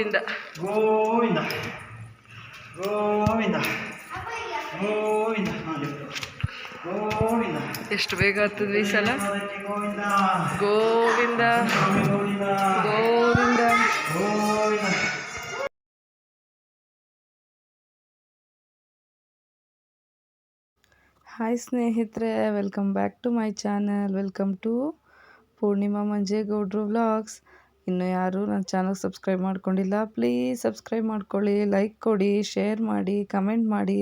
ಗೋವಿಂದ. ಗೋವಿಂದ. ಗೋವಿಂದ. ಗೋವಿಂದ. ಗೋವಿಂದ. ಎಷ್ಟು ಬೇಗ ಆಗ್ತದೆ ಈ ಸಲ? ಗೋವಿಂದ ಗೋವಿಂದ. ಗೋವಿಂದ. ಗೋವಿಂದ ಹಾಯ್ ಸ್ನೇಹಿತರೆ welcome back to my channel welcome to Poornima Manjegowdru vlogs ಇನ್ನು ಯಾರು ನನ್ನ ಚಾನಲ್ ಸಬ್ಸ್ಕ್ರೈಬ್ ಮಾಡ್ಕೊಂಡಿಲ್ಲ ಪ್ಲೀಸ್ ಸಬ್ಸ್ಕ್ರೈಬ್ ಮಾಡ್ಕೊಳ್ಳಿ ಲೈಕ್ ಕೊಡಿ ಶೇರ್ ಮಾಡಿ ಕಮೆಂಟ್ ಮಾಡಿ.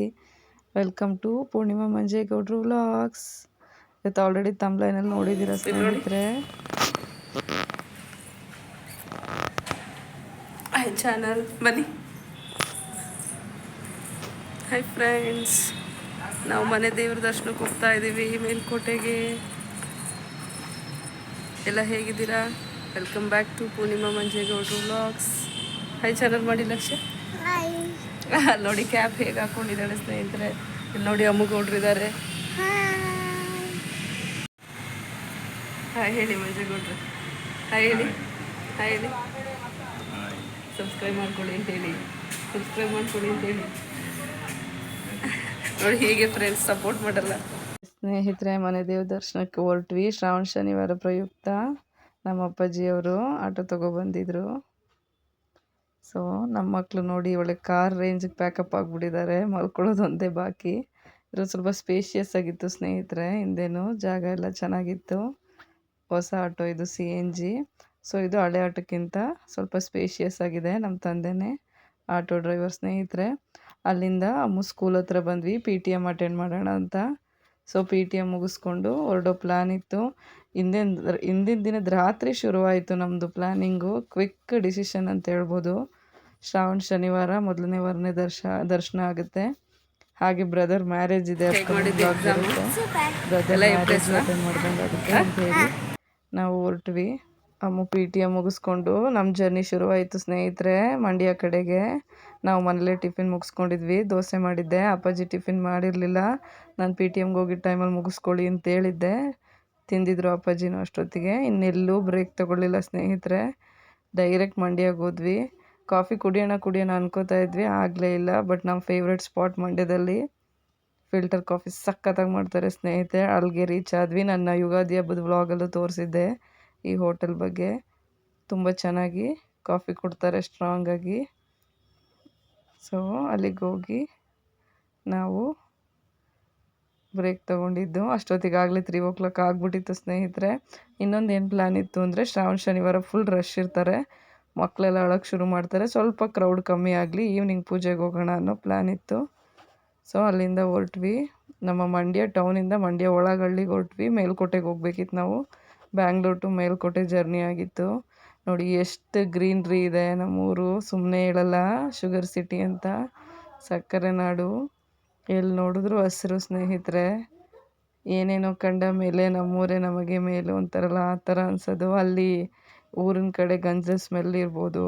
Welcome to Poornima Manjegowdru vlogs ಇವತ್ತು ಆಲ್ರೆಡಿ ತಮ್ಲೈನಲ್ಲಿ ನೋಡಿದ್ದೀರ ಸ್ನೇಹಿತರೆ? ಹಾಯ್ ಚಾನಲ್ ಬನ್ನಿ. ಹೈ ಫ್ರೆಂಡ್ಸ್ ನಾವು ಮನೆ ದೇವ್ರ ದರ್ಶನಕ್ಕೆ ಹೋಗ್ತಾ ಇದ್ದೀವಿ, ಮೇಲ್ಕೋಟೆಗೆ. ಎಲ್ಲ ಹೇಗಿದ್ದೀರಾ? Welcome back to Poornima Manjegowdaru vlogs hi channel ಮಾಡಿ ಲಕ್ಷ್ಯ ನೋಡಿ ಕ್ಯಾಪ್ ಹೇಗೆ ಹಾಕೊಂಡಿದ್ದಾಳೆ ಸ್ನೇಹಿತರೆ? ಇಲ್ಲಿ ನೋಡಿ ಅಮ್ಮಗೌಡ್ರು ಇದ್ದಾರೆ ಹಾಯ್ ಹೇಳಿ ಮಂಜೇಗೌಡ್ರು ಹಾಯ್ ಹೇಳಿ. ಹಾಯ್ ಹೇಳಿ. ಸಬ್ಸ್ಕ್ರೈಬ್ ಮಾಡ್ಕೊಳ್ಳಿ ಅಂತ ಹೇಳಿ. ಸಬ್ಸ್ಕ್ರೈಬ್ ಮಾಡ್ಕೊಳ್ಳಿ ಅಂತ ಹೇಳಿ. ನೋಡಿ ಹೀಗೆ ಫ್ರೆಂಡ್ಸ್ ಸಪೋರ್ಟ್ ಮಾಡಲ್ಲ. ಸ್ನೇಹಿತರೆ ಮನೆ ದೇವ ದರ್ಶನಕ್ಕೆ ಹೊರಟ್ವಿ. ಶ್ರಾವಣ ಶನಿವಾರ ಪ್ರಯುಕ್ತ. ನಮ್ಮ ಅಪ್ಪಾಜಿಯವರು ಆಟೋ ತಗೊಬಂದಿದ್ರು ಸೊ ನಮ್ಮ ಮಕ್ಕಳು ನೋಡಿ ಒಳ್ಳೆ ಕಾರ್ ರೇಂಜಿಗೆ ಪ್ಯಾಕಪ್ ಆಗಿಬಿಟ್ಟಿದ್ದಾರೆ ಮಲ್ಕೊಳ್ಳೋದು ಒಂದೇ ಬಾಕಿ. ಇದ್ರ ಸ್ವಲ್ಪ ಸ್ಪೇಷಿಯಸ್ ಆಗಿತ್ತು ಸ್ನೇಹಿತರೆ, ಹಿಂದೇನು ಜಾಗ ಎಲ್ಲ ಚೆನ್ನಾಗಿತ್ತು. ಹೊಸ ಆಟೋ, ಇದು ಸಿ ಎನ್ ಜಿ ಸೊ ಇದು ಹಳೆ ಆಟೋಕ್ಕಿಂತ ಸ್ವಲ್ಪ ಸ್ಪೇಷಿಯಸ್ ಆಗಿದೆ ನಮ್ಮ ತಂದೆನೇ, ಆಟೋ ಡ್ರೈವರ್ ಸ್ನೇಹಿತರೆ. ಅಲ್ಲಿಂದ ಅಮ್ಮ ಸ್ಕೂಲ್ ಹತ್ರ ಬಂದ್ವಿ ಪಿ ಟಿ ಎಂ ಅಟೆಂಡ್ ಮಾಡೋಣ ಅಂತ. ಸೊ ಪಿ ಟಿ ಎಂ ಮುಗಿಸ್ಕೊಂಡು ಹೊರಡೋ ಪ್ಲ್ಯಾನ್ ಇತ್ತು. ಹಿಂದಿನ ಹಿಂದಿನ ದಿನದ ರಾತ್ರಿ ಶುರುವಾಯಿತು ನಮ್ಮದು ಪ್ಲ್ಯಾನಿಂಗು ಕ್ವಿಕ್ ಡಿಸಿಷನ್ ಅಂತ ಹೇಳ್ಬೋದು. ಶ್ರಾವಣ ಶನಿವಾರ ಮೊದಲನೇ ವಾರನೇ ದರ್ಶ ದರ್ಶನ ಆಗುತ್ತೆ. ಹಾಗೆ ಬ್ರದರ್ ಮ್ಯಾರೇಜ್ ಇದೆ ಬ್ರದರ್ ಮ್ಯಾರೇಜ್ ಅಂತ ಹೇಳಿ. ನಾವು ಹೊರಟ್ವಿ. ಅಮ್ಮ ಪಿ ಟಿ ಎಂ ಮುಗಿಸ್ಕೊಂಡು ನಮ್ಮ ಜರ್ನಿ ಶುರುವಾಯಿತು ಸ್ನೇಹಿತರೆ. ಮಂಡ್ಯ ಕಡೆಗೆ ನಾವು ಮನೇಲೇ ಟಿಫಿನ್ ಮುಗಿಸ್ಕೊಂಡಿದ್ವಿ. ದೋಸೆ ಮಾಡಿದ್ದೆ. ಅಪ್ಪಾಜಿ ಟಿಫಿನ್ ಮಾಡಿರಲಿಲ್ಲ. ನಾನು ಪಿ ಟಿ ಎಮ್ಗೆ ಹೋಗಿದ್ದ ಟೈಮಲ್ಲಿ ಮುಗಿಸ್ಕೊಳ್ಳಿ ಅಂತ ಹೇಳಿದ್ದೆ. ತಿಂದಿದ್ರು ಅಪ್ಪಾಜಿನೂ ಅಷ್ಟೊತ್ತಿಗೆ. ಇನ್ನೆಲ್ಲೂ ಬ್ರೇಕ್ ತಗೊಳ್ಳಿಲ್ಲ ಸ್ನೇಹಿತರೆ. ಡೈರೆಕ್ಟ್ ಮಂಡ್ಯಗೆ ಹೋದ್ವಿ. ಕಾಫಿ ಕುಡಿಯೋಣ ಕುಡಿಯೋಣ ಅನ್ಕೋತಾ ಇದ್ವಿ. ಆಗಲೇ ಇಲ್ಲ. ಬಟ್ ನಮ್ಮ ಫೇವ್ರೆಟ್ ಸ್ಪಾಟ್ ಮಂಡ್ಯದಲ್ಲಿ ಫಿಲ್ಟರ್ ಕಾಫಿ ಸಖತ್ತಾಗಿ ಮಾಡ್ತಾರೆ ಸ್ನೇಹಿತರೆ. ಅಲ್ಲಿಗೆ ರೀಚ್ ಆದ್ವಿ. ನನ್ನ ಯುಗಾದಿ ಹಬ್ಬದ ವ್ಲಾಗಲ್ಲೂ ತೋರಿಸಿದ್ದೆ. ಈ ಹೋಟೆಲ್ ಬಗ್ಗೆ. ತುಂಬ ಚೆನ್ನಾಗಿ ಕಾಫಿ ಕೊಡ್ತಾರೆ ಸ್ಟ್ರಾಂಗಾಗಿ ಸೊ ಅಲ್ಲಿಗೆ ಹೋಗಿ ನಾವು ಬ್ರೇಕ್ ತೊಗೊಂಡಿದ್ದು. ಅಷ್ಟೊತ್ತಿಗಾಗಲೇ ತ್ರೀ ಓ ಕ್ಲಾಕ್ ಆಗಿಬಿಟ್ಟಿತ್ತು ಸ್ನೇಹಿತರೆ. ಇನ್ನೊಂದು ಏನು ಪ್ಲ್ಯಾನ್ ಇತ್ತು ಅಂದರೆ ಶ್ರಾವಣ, ಶನಿವಾರ ಫುಲ್ ರಶ್ ಇರ್ತಾರೆ. ಮಕ್ಕಳೆಲ್ಲ ಅಳಕ್ಕೆ ಶುರು ಮಾಡ್ತಾರೆ. ಸ್ವಲ್ಪ ಕ್ರೌಡ್ ಕಮ್ಮಿ ಆಗಲಿ ಈವ್ನಿಂಗ್ ಪೂಜೆಗೆ ಹೋಗೋಣ ಅನ್ನೋ ಪ್ಲ್ಯಾನ್ ಇತ್ತು. ಸೊ ಅಲ್ಲಿಂದ ಹೊರಟ್ವಿ. ನಮ್ಮ ಮಂಡ್ಯ ಟೌನಿಂದ ಮಂಡ್ಯ ಒಳಗಳ್ಳಿಗೆ ಹೊರಟ್ವಿ. ಮೇಲ್ಕೋಟೆಗೆ ಹೋಗ್ಬೇಕಿತ್ತು ನಾವು. ಬ್ಯಾಂಗ್ಳೂರ್ ಟು ಮೇಲ್ಕೋಟೆ ಜರ್ನಿ ಆಗಿತ್ತು. ನೋಡಿ, ಎಷ್ಟು ಗ್ರೀನ್ರಿ ಇದೆ ನಮ್ಮೂರು. ಸುಮ್ಮನೆ ಹೇಳಲ್ಲ, ಶುಗರ್ ಸಿಟಿ ಅಂತ. ಸಕ್ಕರೆ ನಾಡು. ಎಲ್ಲಿ ನೋಡಿದ್ರು ಹಸಿರು ಸ್ನೇಹಿತರೆ. ಏನೇನೋ ಕಂಡ ಮೇಲೆ ನಮ್ಮೂರೇ ನಮಗೆ ಮೇಲು ಅಂತಾರಲ್ಲ, ಆ ಥರ ಅನ್ಸೋದು. ಅಲ್ಲಿ ಊರಿನ ಕಡೆ ಗಂಜಲ್ ಸ್ಮೆಲ್ ಇರ್ಬೋದು.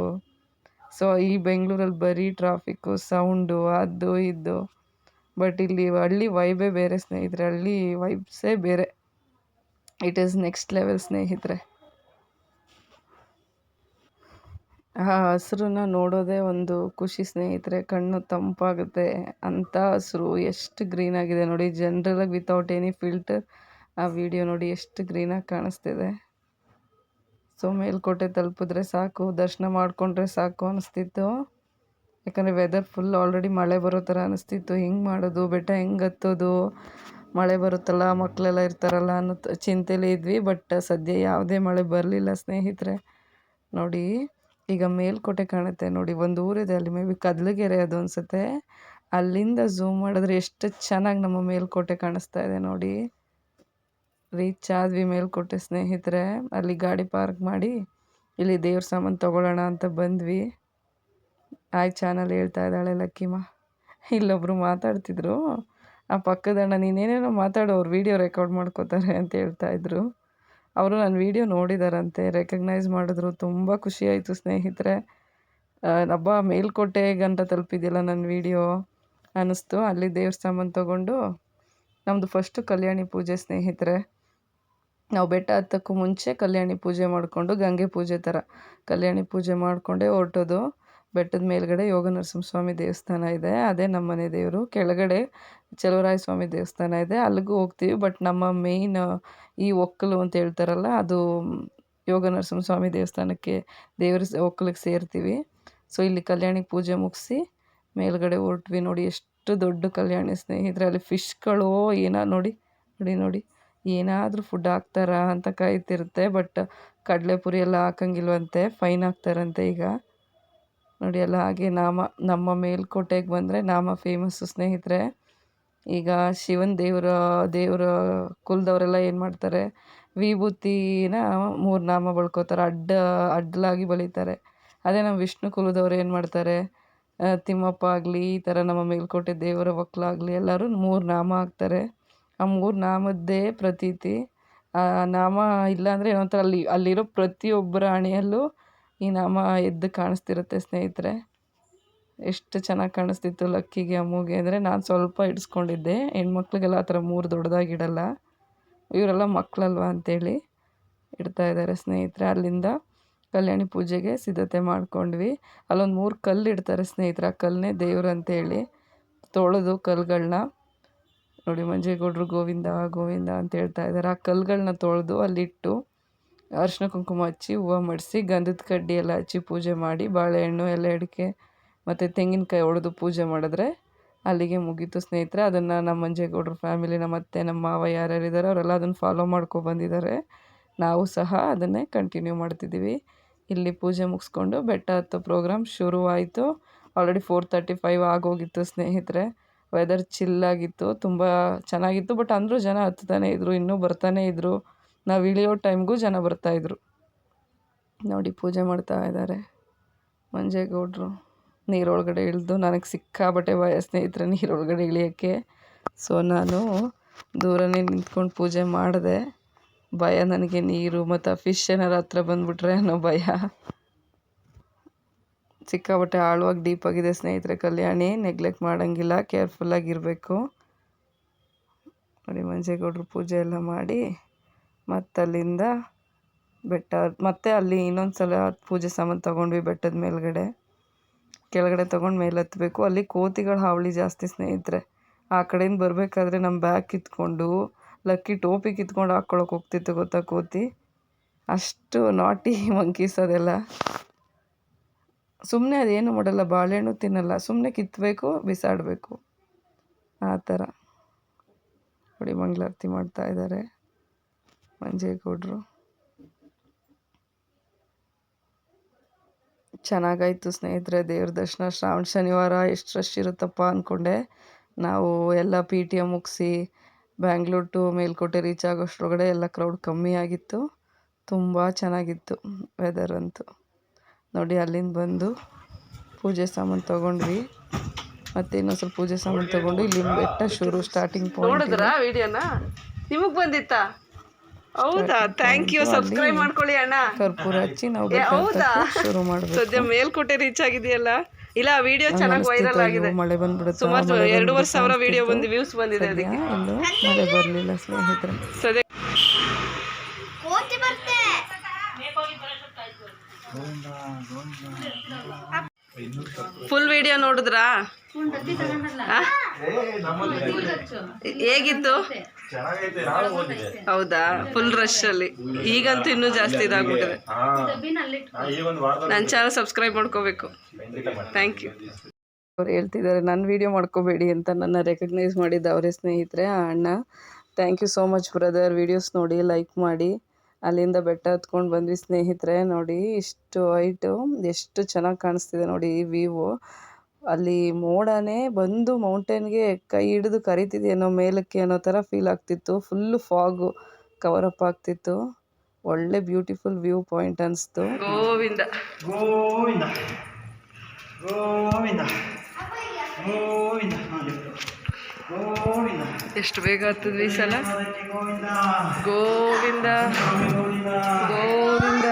ಸೊ, ಈ ಬೆಂಗಳೂರಲ್ಲಿ ಬರೀ ಟ್ರಾಫಿಕ್ಕು, ಸೌಂಡು, ಅದು, ಇದು. ಬಟ್ ಇಲ್ಲಿ ಹಳ್ಳಿ ವೈಬೇ ಬೇರೆ ಸ್ನೇಹಿತರೆ. ಹಳ್ಳಿ ವೈಬ್ಸೇ ಬೇರೆ. ಇಟ್ ಈಸ್ ನೆಕ್ಸ್ಟ್ ಲೆವೆಲ್ ಸ್ನೇಹಿತರೆ. ಆ ಹಸ್ರನ್ನ ನೋಡೋದೇ ಒಂದು ಖುಷಿ ಸ್ನೇಹಿತರೆ. ಕಣ್ಣು ತಂಪಾಗುತ್ತೆ. ಅಂಥ ಹಸ್ರು ಎಷ್ಟು ಗ್ರೀನ್ ಆಗಿದೆ ನೋಡಿ. ಜನ್ರಲಾಗಿ ವಿತೌಟ್ ಎನಿ ಫಿಲ್ಟರ್ ಆ ವಿಡಿಯೋ ನೋಡಿ ಎಷ್ಟು ಗ್ರೀನಾಗಿ ಕಾಣಿಸ್ತಿದೆ. ಸೊ ಮೇಲ್ಕೋಟೆ ತಲುಪಿದ್ರೆ ಸಾಕು. ದರ್ಶನ ಮಾಡಿಕೊಂಡ್ರೆ ಸಾಕು ಅನಿಸ್ತಿತ್ತು. ಯಾಕಂದರೆ ವೆದರ್ ಫುಲ್ ಆಲ್ರೆಡಿ ಮಳೆ ಬರೋ ಥರ ಅನಿಸ್ತಿತ್ತು. ಹೆಂಗೆ ಮಾಡೋದು, ಬೆಟ್ಟ ಹೆಂಗೆ ಹತ್ತೋದು? ಮಳೆ ಬರುತ್ತಲ್ಲ ಮಕ್ಕಳೆಲ್ಲ ಇರ್ತಾರಲ್ಲ ಅನ್ನೋ ಚಿಂತೆಲೇ ಇದ್ವಿ. ಬಟ್ ಸದ್ಯ ಯಾವುದೇ ಮಳೆ ಬರಲಿಲ್ಲ ಸ್ನೇಹಿತರೆ. ನೋಡಿ, ಈಗ ಮೇಲ್ಕೋಟೆ ಕಾಣುತ್ತೆ. ನೋಡಿ, ಒಂದು ಊರಿದೆ ಅಲ್ಲಿ ಮೇ ಬಿ ಕದಲಗೆರೆ ಅದು ಅನಿಸುತ್ತೆ. ಅಲ್ಲಿಂದ ಝೂಮ್ ಮಾಡಿದ್ರೆ ಎಷ್ಟು ಚೆನ್ನಾಗಿ ನಮ್ಮ ಮೇಲ್ಕೋಟೆ ಕಾಣಿಸ್ತಾ ಇದೆ ನೋಡಿ. ರೀಚ್ ಆದ್ವಿ ಮೇಲ್ಕೋಟೆ ಸ್ನೇಹಿತರೆ. ಅಲ್ಲಿ ಗಾಡಿ ಪಾರ್ಕ್ ಮಾಡಿ, ಇಲ್ಲಿ ದೇವ್ರ ಸಾಮಾನು ತೊಗೊಳ್ಳೋಣ ಅಂತ ಬಂದ್ವಿ. ಆಯ್ ಚಾನಲ್ ಹೇಳ್ತಾ ಇದ್ದಾಳೆ ಲಕ್ಕಿಮ್ಮ ಇಲ್ಲೊಬ್ಬರು ಮಾತಾಡ್ತಿದ್ರು. ಆ ಪಕ್ಕದಣ್ಣ ನೀನೇನೇನೋ ಮಾತಾಡೋ, ಅವ್ರು ವೀಡಿಯೋ ರೆಕಾರ್ಡ್ ಮಾಡ್ಕೋತಾರೆ ಅಂತ ಹೇಳ್ತಾ ಇದ್ರು. ಅವರು ನನ್ನ ವೀಡಿಯೋ ನೋಡಿದಾರಂತೆ ರೆಕಗ್ನೈಸ್ ಮಾಡಿದ್ರು, ತುಂಬ ಖುಷಿ ಆಯಿತು ಸ್ನೇಹಿತರೆ. ಹಬ್ಬ ಮೇಲ್ಕೋಟೆ ಗಂಟ ತಲುಪಿದ್ಯಲ್ಲ ನನ್ನ ವೀಡಿಯೋ ಅನ್ನಿಸ್ತು, ಅಲ್ಲಿ ತಗೊಂಡು ತೊಗೊಂಡು ನಮ್ಮದು ಫಸ್ಟು ಕಲ್ಯಾಣಿ ಪೂಜೆ ಸ್ನೇಹಿತರೆ. ನಾವು ಬೆಟ್ಟ ಹತ್ತಕ್ಕೂ ಮುಂಚೆ ಕಲ್ಯಾಣಿ ಪೂಜೆ ಮಾಡಿಕೊಂಡು, ಗಂಗೆ ಪೂಜೆ ಥರ ಕಲ್ಯಾಣಿ ಪೂಜೆ ಮಾಡಿಕೊಂಡೇ ಹೊರಟೋದು. ಬೆಟ್ಟದ ಮೇಲ್ಗಡೆ ಯೋಗ ನರಸಿಂಹಸ್ವಾಮಿ ದೇವಸ್ಥಾನ ಇದೆ. ಅದೇ ನಮ್ಮ ಮನೆ ದೇವರು. ಕೆಳಗಡೆ ಚಲುವರಾಯ ಸ್ವಾಮಿ ದೇವಸ್ಥಾನ ಇದೆ. ಅಲ್ಲಿಗೂ ಹೋಗ್ತೀವಿ. ಬಟ್ ನಮ್ಮ ಮೇಯ್ನ್ ಈ ಒಕ್ಕಲು ಅಂತ ಹೇಳ್ತಾರಲ್ಲ, ಅದು ಯೋಗ ನರಸಿಂಹಸ್ವಾಮಿ ದೇವಸ್ಥಾನಕ್ಕೆ ದೇವರ ಒಕ್ಕಲಿಗೆ ಸೇರ್ತೀವಿ. ಸೊ, ಇಲ್ಲಿ ಕಲ್ಯಾಣಿ ಪೂಜೆ ಮುಗಿಸಿ ಮೇಲ್ಗಡೆ ಹೊರಟ್ವಿ ನೋಡಿ. ಎಷ್ಟು ದೊಡ್ಡ ಕಲ್ಯಾಣಿ ಸ್ನೇಹಿತರೆ. ಅಲ್ಲಿ ಫಿಶ್ಗಳು, ಏನ, ನೋಡಿ ನೋಡಿ ನೋಡಿ. ಏನಾದರೂ ಫುಡ್ ಹಾಕ್ತಾರಾ ಅಂತ ಕಾಯ್ತಿರುತ್ತೆ. ಬಟ್ ಕಡಲೆಪುರಿ ಎಲ್ಲ ಹಾಕಂಗಿಲ್ವಂತೆ. ಫೈನ್ ಹಾಕ್ತಾರಂತೆ ಈಗ. ನೋಡಿ ಎಲ್ಲ ಹಾಗೆ ನಾಮ, ನಮ್ಮ ಮೇಲ್ಕೋಟೆಗೆ ಬಂದರೆ ನಾಮ ಫೇಮಸ್ಸು ಸ್ನೇಹಿತರೆ. ಈಗ ಶಿವನ ದೇವರ ದೇವರ ಕುಲದವರೆಲ್ಲ ಏನು ಮಾಡ್ತಾರೆ? ವಿಭೂತಿನ ಮೂರು ನಾಮ ಬಳ್ಕೋತಾರೆ, ಅಡ್ಡ ಅಡ್ಡಲಾಗಿ ಬಳೀತಾರೆ. ಅದೇ ನಮ್ಮ ವಿಷ್ಣು ಕುಲದವ್ರು ಏನು ಮಾಡ್ತಾರೆ? ತಿಮ್ಮಪ್ಪ ಆಗಲಿ, ಈ ಥರ ನಮ್ಮ ಮೇಲ್ಕೋಟೆ ದೇವರ ಒಕ್ಕಲಾಗಲಿ ಎಲ್ಲರೂ ಮೂರು ನಾಮ ಹಾಕ್ತಾರೆ. ಆ ಮೂರು ನಾಮದ್ದೇ ಪ್ರತೀತಿ. ನಾಮ ಇಲ್ಲಾಂದರೆ ಏನೋ ಒಂಥರ ಅಲ್ಲಿ, ಅಲ್ಲಿರೋ ಪ್ರತಿಯೊಬ್ಬರ ಹಣೆಯಲ್ಲೂ ಈ ನಾಮ ಎದ್ದು ಕಾಣಿಸ್ತಿರುತ್ತೆ ಸ್ನೇಹಿತರೆ. ಎಷ್ಟು ಚೆನ್ನಾಗಿ ಕಾಣಿಸ್ತಿತ್ತು ಲಕ್ಕಿಗೆ, ಅಮ್ಮುಗೆ. ಅಂದರೆ ನಾನು ಸ್ವಲ್ಪ ಇಡಿಸ್ಕೊಂಡಿದ್ದೆ ಹೆಣ್ಮಕ್ಳಿಗೆಲ್ಲ ಆ ಥರ ಮೂರು ದೊಡ್ಡದಾಗಿ ಇಡಲ್ಲ. ಇವರೆಲ್ಲ ಮಕ್ಕಳಲ್ವ ಅಂತೇಳಿ ಇಡ್ತಾ ಇದ್ದಾರೆ ಸ್ನೇಹಿತರೆ. ಅಲ್ಲಿಂದ ಕಲ್ಯಾಣಿ ಪೂಜೆಗೆ ಸಿದ್ಧತೆ ಮಾಡ್ಕೊಂಡ್ವಿ. ಅಲ್ಲೊಂದು ಮೂರು ಕಲ್ಲು ಇಡ್ತಾರೆ ಸ್ನೇಹಿತರೆ. ಆ ಕಲ್ಲನ್ನೇ ದೇವ್ರು ಅಂತೇಳಿ ತೊಳೆದು ಕಲ್ಲುಗಳನ್ನ ನೋಡಿ ಮಂಜೇಗೌಡರು ಗೋವಿಂದ ಗೋವಿಂದ ಅಂತ ಹೇಳ್ತಾ ಇದ್ದಾರೆ. ಆ ಕಲ್ಲುಗಳನ್ನ ತೊಳೆದು ಅಲ್ಲಿಟ್ಟು ಅರಿಶಿನ ಕುಂಕುಮ ಹಚ್ಚಿ ಹೂವು ಮಡಿಸಿ ಗಂಧದ ಕಡ್ಡಿ ಎಲ್ಲ ಹಚ್ಚಿ ಪೂಜೆ ಮಾಡಿ ಬಾಳೆಹಣ್ಣು ಎಲೆ ಅಡಿಕೆ ಮತ್ತು ತೆಂಗಿನಕಾಯಿ ಒಡೆದು ಪೂಜೆ ಮಾಡಿದ್ರೆ ಅಲ್ಲಿಗೆ ಮುಗೀತು ಸ್ನೇಹಿತರೆ. ಅದನ್ನು ನಮ್ಮ ಮಂಜೇಗೌಡರ ಫ್ಯಾಮಿಲಿ ನಮ್ಮ ಅತ್ತೆ, ನಮ್ಮ ಮಾವ ಯಾರ್ಯಾರಿದ್ದಾರೆ ಅವರೆಲ್ಲ ಅದನ್ನು ಫಾಲೋ ಮಾಡ್ಕೊ ಬಂದಿದ್ದಾರೆ. ನಾವು ಸಹ ಅದನ್ನೇ ಕಂಟಿನ್ಯೂ ಮಾಡ್ತಿದ್ದೀವಿ. ಇಲ್ಲಿ ಪೂಜೆ ಮುಗಿಸ್ಕೊಂಡು ಬೆಟ್ಟ ಹತ್ತೋ ಪ್ರೋಗ್ರಾಮ್ ಶುರುವಾಯಿತು. ಆಲ್ರೆಡಿ ಫೋರ್ ತರ್ಟಿ ಫೈವ್ ಆಗೋಗಿತ್ತು ಸ್ನೇಹಿತರೆ. ವೆದರ್ ಚಿಲ್ಲಾಗಿತ್ತು ತುಂಬ ಚೆನ್ನಾಗಿತ್ತು ಬಟ್ ಅಂದರೂ ಜನ ಹತ್ತುತ್ತಾನೆ ಇದ್ದರು ಇನ್ನೂ ಬರ್ತಾನೆ ಇದ್ದರು ನಾವು ಇಳಿಯೋ ಟೈಮ್ಗೂ ಜನ ಬರ್ತಾಯಿದ್ರು ನೋಡಿ ಪೂಜೆ ಮಾಡ್ತಾ ಇದ್ದಾರೆ ಮಂಜೇಗೌಡರು. ನೀರೊಳಗಡೆ ಇಳಿದು ನನಗೆ ಸಿಕ್ಕಾಬಟ್ಟೆ ಭಯ ಸ್ನೇಹಿತರೆ ನೀರೊಳಗಡೆ ಇಳಿಯೋಕ್ಕೆ. ಸೊ ನಾನು ದೂರನೇ ನಿಂತ್ಕೊಂಡು ಪೂಜೆ ಮಾಡಿದೆ. ಭಯ ನನಗೆ ನೀರು ಮತ್ತು ಫಿಶ್ ಏನಾರು ಹತ್ರ ಬಂದುಬಿಟ್ರೆ ಅನ್ನೋ ಭಯ. ಸಿಕ್ಕಾಬಟ್ಟೆ ಆಳವಾಗಿ ಡೀಪಾಗಿದೆ ಸ್ನೇಹಿತರೆ ಕಲ್ಯಾಣಿ ನೆಗ್ಲೆಕ್ಟ್ ಮಾಡೋಂಗಿಲ್ಲ ಕೇರ್ಫುಲ್ಲಾಗಿರಬೇಕು ನೋಡಿ ಮಂಜೇಗೌಡರು ಪೂಜೆ ಎಲ್ಲ ಮಾಡಿ ಮತ್ತು ಅಲ್ಲಿಂದ ಬೆಟ್ಟ ಮತ್ತೆ ಅಲ್ಲಿ ಇನ್ನೊಂದು ಸಲ ಪೂಜೆ ಸಾಮಾನು ತೊಗೊಂಡ್ವಿ ಬೆಟ್ಟದ ಮೇಲುಗಡೆ. ಕೆಳಗಡೆ ತೊಗೊಂಡು ಮೇಲೆ ಹತ್ತಬೇಕು ಅಲ್ಲಿ ಕೋತಿಗಳ ಹಾವಳಿ ಜಾಸ್ತಿ ಸ್ನೇಹಿತರೆ. ಆ ಕಡೆಯಿಂದ ಬರಬೇಕಾದ್ರೆ ನಮ್ಮ ಬ್ಯಾಗ್ ಕಿತ್ಕೊಂಡು, ಲಕ್ಕಿ ಟೋಪಿ ಕಿತ್ಕೊಂಡು ಹಾಕ್ಕೊಳಕ್ಕೆ ಹೋಗ್ತಿತ್ತು ಗೊತ್ತಾ ಕೋತಿ? ಅಷ್ಟು ನಾಟಿ ಮಂಕೀಸ್ ಅದೆಲ್ಲ. ಸುಮ್ಮನೆ ಅದೇನು ಮಾಡಲ್ಲ, ಬಾಳೆಹಣ್ಣು ತಿನ್ನಲ್ಲ. ಸುಮ್ಮನೆ ಕಿತ್ತಬೇಕು ಬಿಸಾಡಬೇಕು. ಆ ಥರ. ನೋಡಿ ಮಂಗಳಾರತಿ ಮಾಡ್ತಾ ಇದ್ದಾರೆ ಮಂಜೇಗೌಡರು. ಚೆನ್ನಾಗಾಯ್ತು ಸ್ನೇಹಿತರೆ ದೇವ್ರ ದರ್ಶನ. ಶ್ರಾವಣ ಶನಿವಾರ ಎಷ್ಟು ರಶ್ ಇರುತ್ತಪ್ಪ ಅಂದ್ಕೊಂಡೆ ನಾವು ಎಲ್ಲ ಪಿ ಟಿ ಎಂ ಮುಗಿಸಿ ಬ್ಯಾಂಗ್ಳೂರ್ ಟು ಮೇಲ್ಕೋಟೆ ರೀಚ್ ಆಗೋಷ್ಟ್ರೊಳಗಡೆ ಎಲ್ಲ ಕ್ರೌಡ್ ಕಮ್ಮಿ ಆಗಿತ್ತು. ತುಂಬ ಚೆನ್ನಾಗಿತ್ತು ವೆದರ್ ಅಂತೂ. ನೋಡಿ ಅಲ್ಲಿಂದ ಬಂದು ಪೂಜೆ ಸಾಮಾನು ತೊಗೊಂಡ್ವಿ. ಮತ್ತೆ ಇನ್ನೊಂದು ಸ್ವಲ್ಪ ಪೂಜೆ ಸಾಮಾನು ತೊಗೊಂಡು ಇಲ್ಲಿ ಬೆಟ್ಟ ಶುರು ಸ್ಟಾರ್ಟಿಂಗ್ ಪಾಯಿಂಟ್ ನೋಡಿದ್ರಾ ವಿಡಿಯೋನ? ನಿಮಗೆ ಬಂದಿತ್ತಾ? ಹೌದಾ? ಥ್ಯಾಂಕ್ ಯು ಸಬ್ಸ್ಕ್ರೈಬ್ ಮಾಡ್ಕೊಳ್ಳಿ ಅಣ್ಣ. ಕರ್ಪೂರ ಹಚ್ಚಿ ನಾವು ಹೌದಾ? ಶುರು ಮಾಡಬೇಕು. ಸದ್ಯ ಮೇಲ್ಕೋಟೆ ರೀಚ್ ಆಗಿದೆಯಲ್ಲ? ಇಲ್ಲ ವಿಡಿಯೋ ಚೆನ್ನಾಗಿ ವೈರಲ್ ಆಗಿದೆ. ಮಳೆ ಬಂದ್ಬಿಡುತ್ತೆ? ಸುಮಾರು ಎರಡೂವರೆ ಸಾವಿರ ವಿಡಿಯೋ ಬಂದು ವ್ಯೂಸ್ ಬಂದಿದೆ ಅದಕ್ಕೆ. ಮಳೆ ಬರಲಿಲ್ಲ ಸ್ನೇಹಿತರೆ. ಸದ್ಯ ಫುಲ್ ವಿಡಿಯೋ ನೋಡಿದ್ರಾ? ಹೇಗಿತ್ತು? ಹೌದಾ? ಫುಲ್ ರಶ್ ಅಲ್ಲಿ. ಈಗಂತೂ ಇನ್ನೂ ಜಾಸ್ತಿ ಇದಾಗ್ಬಿಟ್ಟಿದೆ. ನನ್ನ ಚಾನಲ್ ಸಬ್ಸ್ಕ್ರೈಬ್ ಮಾಡ್ಕೋಬೇಕು. ಥ್ಯಾಂಕ್ ಯು ಅವ್ರು ಹೇಳ್ತಿದ್ದಾರೆ ನನ್ನ ವಿಡಿಯೋ ಮಾಡ್ಕೋಬೇಡಿ ಅಂತ ನನ್ನ ರೆಕಗ್ನೈಸ್ ಮಾಡಿದ್ದ ಅವರೇ ಸ್ನೇಹಿತರೆ ಆ ಅಣ್ಣ. Thank you so much brother videos ನೋಡಿ ಲೈಕ್ ಮಾಡಿ. ಅಲ್ಲಿಂದ ಬೆಟ್ಟ ಹತ್ಕೊಂಡು ಬಂದ್ವಿ ಸ್ನೇಹಿತರೆ. ನೋಡಿ ಇಷ್ಟು ಹೈಟು ಎಷ್ಟು ಚೆನ್ನಾಗಿ ಕಾಣಿಸ್ತಿದೆ ನೋಡಿ ವಿವೋ ಅಲ್ಲಿ ಮೋಡನೇ ಬಂದು ಮೌಂಟೇನ್ಗೆ ಕೈ ಹಿಡಿದು ಕರಿತಿದೆ ಅನ್ನೋ ಮೇಲಕ್ಕೆ ಅನ್ನೋ ಥರ ಫೀಲ್ ಆಗ್ತಿತ್ತು. ಫುಲ್ಲು ಫಾಗು ಅಪ್ ಆಗ್ತಿತ್ತು. ಒಳ್ಳೆ ಬ್ಯೂಟಿಫುಲ್ ವ್ಯೂ ಪಾಯಿಂಟ್ ಅನಿಸ್ತು. ಗೋವಿಂದ. ಗೋವಿಂದ. ಗೋವಿಂದ. ಗೋವಿಂದ. ಗೋವಿಂದ. ಎಷ್ಟು ಬೇಗ ಹತ್ತಿದ್ವಿ ಈ ಸಲ? ಗೋವಿಂದ. ಗೋವಿಂದ. ಗೋವಿಂದ.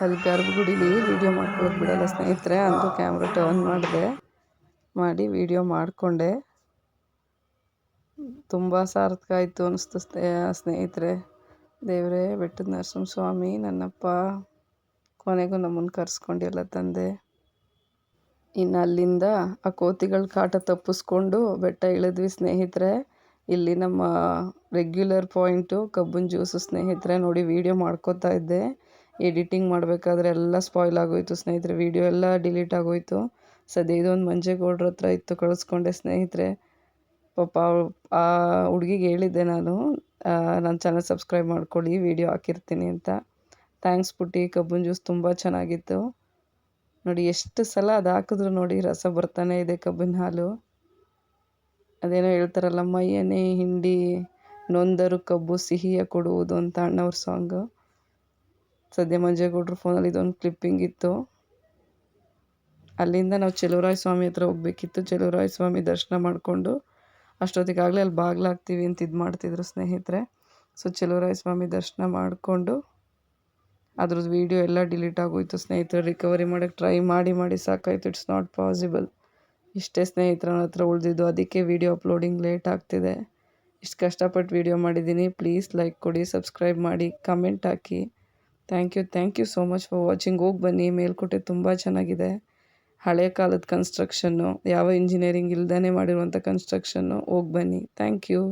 ಅಲ್ಲಿ ಗರ್ಭಗುಡಿಲಿ ವಿಡಿಯೋ ಮಾಡ್ಕೊಳಕ್ ಬಿಡಲ್ಲ ಸ್ನೇಹಿತರೆ ಅಂತ ಕ್ಯಾಮ್ರಾ ಟರ್ನ್ ಮಾಡಿದೆ. ಮಾಡಿ ವಿಡಿಯೋ ಮಾಡಿಕೊಂಡೆ. ತುಂಬ ಸಾರ್ಥಕ ಆಯಿತು ಅನ್ನಿಸ್ತು ಸ್ನೇಹಿತರೆ. ದೇವರೇ, ಬೆಟ್ಟದ ನರಸಿಂಹ ಸ್ವಾಮಿ ನನ್ನಪ್ಪ, ಕೊನೆಗೂ ನಮ್ಮನ್ನು ಕರ್ಸ್ಕೊಂಡು ಎಲ್ಲ ತಂದೆ. ಇನ್ನು ಅಲ್ಲಿಂದ ಆ ಕೋತಿಗಳ ಕಾಟ ತಪ್ಪಿಸ್ಕೊಂಡು ಬೆಟ್ಟ ಇಳಿದ್ವಿ ಸ್ನೇಹಿತರೆ. ಇಲ್ಲಿ ನಮ್ಮ ರೆಗ್ಯುಲರ್ ಪಾಯಿಂಟು ಕಬ್ಬನ್ ಜ್ಯೂಸು ಸ್ನೇಹಿತರೆ ನೋಡಿ ವೀಡಿಯೋ ಮಾಡ್ಕೋತಾ ಇದ್ದೆ. ಎಡಿಟಿಂಗ್ ಮಾಡಬೇಕಾದ್ರೆ ಎಲ್ಲ ಸ್ಪಾಯ್ಲ್ ಆಗೋಯ್ತು ಸ್ನೇಹಿತರೆ. ವೀಡಿಯೋ ಎಲ್ಲ ಡಿಲೀಟ್ ಆಗೋಯ್ತು. ಸದ್ಯ ಇದೊಂದು ಮಂಜೇಗೌಡ್ರ ಹತ್ರ ಇತ್ತು ಕಳಿಸ್ಕೊಂಡೆ ಸ್ನೇಹಿತರೆ. ಪಾಪ ಆ ಹುಡುಗಿಗೆ ಹೇಳಿದ್ದೆ ನಾನು ನನ್ನ ಚಾನಲ್ ಸಬ್ಸ್ಕ್ರೈಬ್ ಮಾಡ್ಕೊಳ್ಳಿ ವೀಡಿಯೋ ಹಾಕಿರ್ತೀನಿ ಅಂತ. ಥ್ಯಾಂಕ್ಸ್ ಪುಟ್ಟಿ, ಕಬ್ಬನ್ ಜ್ಯೂಸ್ ತುಂಬ ಚೆನ್ನಾಗಿತ್ತು. ನೋಡಿ, ಎಷ್ಟು ಸಲ ಅದು ಹಾಕಿದ್ರು ನೋಡಿ, ರಸ ಬರ್ತಾನೆ ಇದೆ ಕಬ್ಬಿನ ಹಾಲು. ಅದೇನೋ ಹೇಳ್ತಾರಲ್ಲ, ಮೈಯನೇ ಹಿಂಡಿ, ನೊಂದರು ಕಬ್ಬು ಸಿಹಿಯ ಕೊಡುವುದು ಅಂತ ಅಣ್ಣವ್ರ ಸಾಂಗು. ಸದ್ಯ ಮಂಜೇಗೌಡ್ರ ಫೋನಲ್ಲಿ ಇದೊಂದು ಕ್ಲಿಪ್ಪಿಂಗ್ ಇತ್ತು. ಅಲ್ಲಿಂದ ನಾವು ಚೆಲುವರಾಯ ಸ್ವಾಮಿ ಹತ್ರ ಹೋಗ್ಬೇಕಿತ್ತು. ಚೆಲುವರಾಯ ಸ್ವಾಮಿ ದರ್ಶನ ಮಾಡಿಕೊಂಡು ಅಷ್ಟೊತ್ತಿಗಾಗಲೇ ಅಲ್ಲಿ ಬಾಗ್ಲಾಗ್ತೀವಿ ಅಂತ ಇದು ಮಾಡ್ತಿದ್ರು ಸ್ನೇಹಿತರೆ. ಸೊ ಚೆಲುವರಾಯ ಸ್ವಾಮಿ ದರ್ಶನ ಮಾಡಿಕೊಂಡು ಅದ್ರದ್ದು ವೀಡಿಯೋ ಎಲ್ಲ ಡಿಲೀಟ್ ಆಗೋಯ್ತು. ಸ್ನೇಹಿತರೆ ರಿಕವರಿ ಮಾಡೋಕ್ಕೆ ಟ್ರೈ ಮಾಡಿ ಮಾಡಿ ಸಾಕಾಯಿತು. ಇಟ್ಸ್ ನಾಟ್ ಪಾಸಿಬಲ್ ಇಷ್ಟೇ ಸ್ನೇಹಿತರ ಹತ್ರ ಉಳಿದಿದ್ದು. ಅದಕ್ಕೆ ವೀಡಿಯೋ ಅಪ್ಲೋಡಿಂಗ್ ಲೇಟ್ ಆಗ್ತಿದೆ. ಇಷ್ಟು ಕಷ್ಟಪಟ್ಟು ವೀಡಿಯೋ ಮಾಡಿದ್ದೀನಿ. ಪ್ಲೀಸ್ ಲೈಕ್ ಕೊಡಿ ಸಬ್ಸ್ಕ್ರೈಬ್ ಮಾಡಿ comment hockey. Thank you thank you so much for watching ಹೋಗಿ ಬನ್ನಿ. ಮೇಲ್ಕೋಟೆ ತುಂಬ ಚೆನ್ನಾಗಿದೆ. ಹಳೆ ಕಾಲದ ಕನ್ಸ್ಟ್ರಕ್ಷನ್ನು ಯಾವ ಇಂಜಿನಿಯರಿಂಗ್ ಇಲ್ದೇ ಮಾಡಿರುವಂಥ ಕನ್ಸ್ಟ್ರಕ್ಷನ್ನು ಹೋಗಿ ಬನ್ನಿ. Thank you